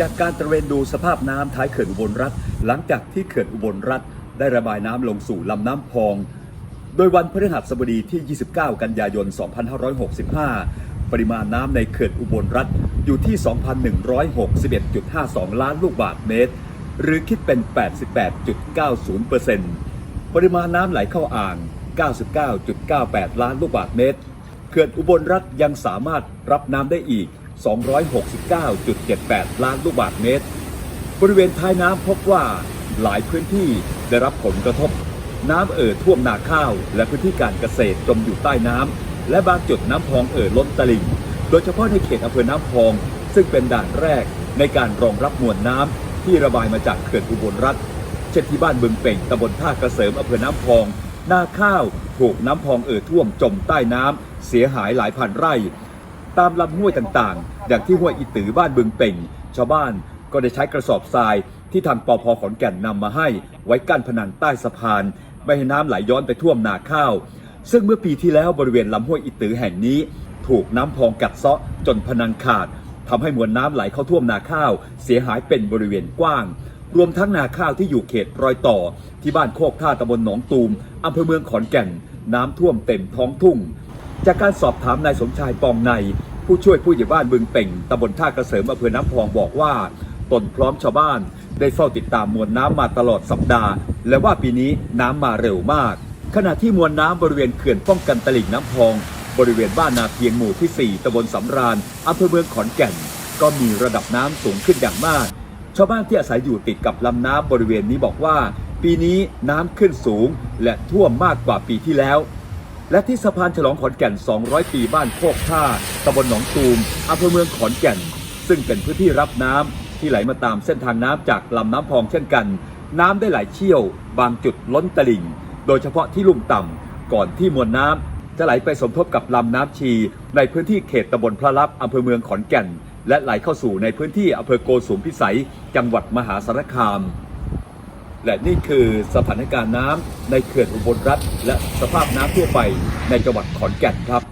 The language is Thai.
จากการตระเวนดูสภาพน้ำท้ายเขื่อนอุบลรัฐ หลังจากที่เขื่อนอุบลรัฐ ได้ระบายน้ำลงสู่ลำน้ำพอง โดยวันพฤหัสบดีที่ 29 กันยายน 2565 ปริมาณน้ำในเขื่อนอุบลรัฐอยู่ที่ 2,161.52 ล้านลูกบาศก์เมตร หรือคิดเป็น 88.90%ปริมาณน้ำไหลเข้าอ่าง 99.98 ล้านลูกบาศก์เมตร เขื่อนอุบลรัฐยังสามารถรับน้ำได้อีก 269.78 ล้านลูกบาศก์เมตร บริเวณท้ายน้ำพบว่าหลายพื้นที่ได้รับผลกระทบ น้ำเอ่อท่วมนาข้าว และพื้นที่การเกษตรจมอยู่ใต้น้ำและบางจุดน้ำพองเอ่อล้นตลิ่ง โดยเฉพาะในเขตอำเภอน้ำพอง ซึ่งเป็นด่านแรกในการรองรับมวลน้ำที่ระบายมาจากเขื่อนอุบลรัฐเช่นที่บ้านบึงเป่งตำบลท่ากระเสริมอำเภอน้ำพอง นาข้าวถูกน้ำพองเอ่อท่วมจมใต้น้ำเสียหายหลายพันไร่ ตามลำห้วยต่างๆ อย่างที่ห้วยอีตือบ้านบึงเป่ง ชาวบ้านก็ได้ใช้กระสอบทรายที่ทางปอพขอนแก่นนำมาให้ ไว้กั้นพนังใต้สะพาน ไม่ให้น้ำไหลย้อนไปท่วมนาข้าว ซึ่งเมื่อปีที่แล้วบริเวณลำห้วยอีตือแห่งนี้ ถูกน้ำพองกัดเซาะจนพนังขาดทำให้มวลน้ำไหลเข้าท่วมนาข้าว เสียหายเป็นบริเวณกว้าง รวมทั้งนาข้าวที่อยู่เขตรอยต่อ ที่บ้านโคกท่าตำบลหนองตูมอำเภอเมืองขอนแก่น น้ำท่วมเต็มท้องทุ่ง จากการสอบถามนายสมชายปองใน ผู้ช่วยผู้ใหญ่บ้านบึงเป่งตำบลท่ากระเสริมอำเภอน้ำพองบอกว่า ตนพร้อมชาวบ้าน ได้เฝ้าติดตามมวลน้ำมาตลอดสัปดาห์ และว่าปีนี้น้ำมาเร็วมาก ขณะที่มวลน้ำบริเวณเขื่อนป้องกันตลิ่งน้ำพอง บริเวณบ้านนาเพียงหมู่ที่ 4ตำบลสำราญอำเภอเมืองขอนแก่น ก็มีระดับน้ำสูงขึ้นอย่างมาก ชาวบ้านที่อาศัยอยู่ติดกับลำน้ำบริเวณนี้บอกว่า ปีนี้น้ำขึ้นสูง และท่วมมากกว่าปีที่แล้ว และที่สะพานฉลองขอนแก่น 200 ปีบ้านโคกท่าตำบลหนองตูมอำเภอเมืองขอนแก่น ซึ่งเป็นพื้นที่รับน้ำที่ไหลมาตามเส้นทางน้ำจากลำน้ำพองเช่นกัน น้ำได้ไหลเชี่ยว บางจุดล้นตลิ่ง โดยเฉพาะที่ลุ่มต่ำก่อนที่มวลน้ำจะไหลไปสมทบกับลำน้ำชี ในพื้นที่เขตตำบลพระลับอำเภอเมืองขอนแก่น และไหลเข้าสู่ในพื้นที่อำเภอโกสุมพิสัย จังหวัดมหาสารคาม และนี่คือสถานการณ์น้ำในเขื่อนอุบลรัฐ และสภาพน้ำทั่วไปในจังหวัดขอนแก่นครับ